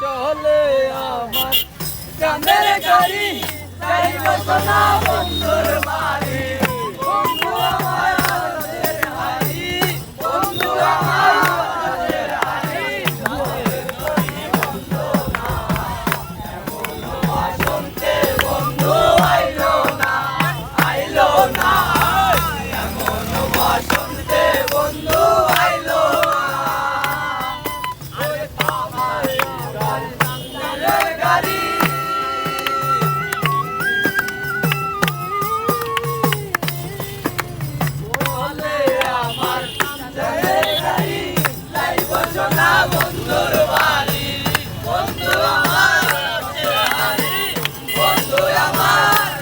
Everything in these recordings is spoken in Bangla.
চলে আমার চাঁদের গাড়ি যাইব সোনা বন্ধুর বাড়ি বন্ধু আমার হাড়ি বন্ধু আমার আনন্দের হাড়ি বসন্তে সোনা বন্ধুর বাড়ি। বন্ধু আমার হারি বন্ধু আমার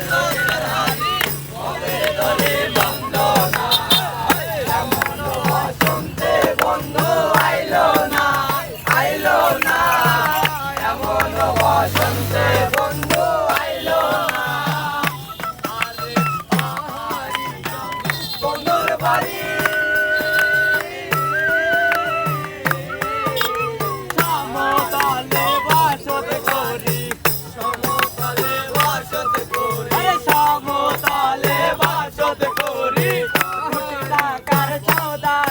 হারি কবে দলে বন্ধু না? এমন বসন্তে বন্ধু, আইল না আইল না। এমন বসন্তে বন্ধু, আইল না। বন্ধুর বাড়ি। 감사합니다.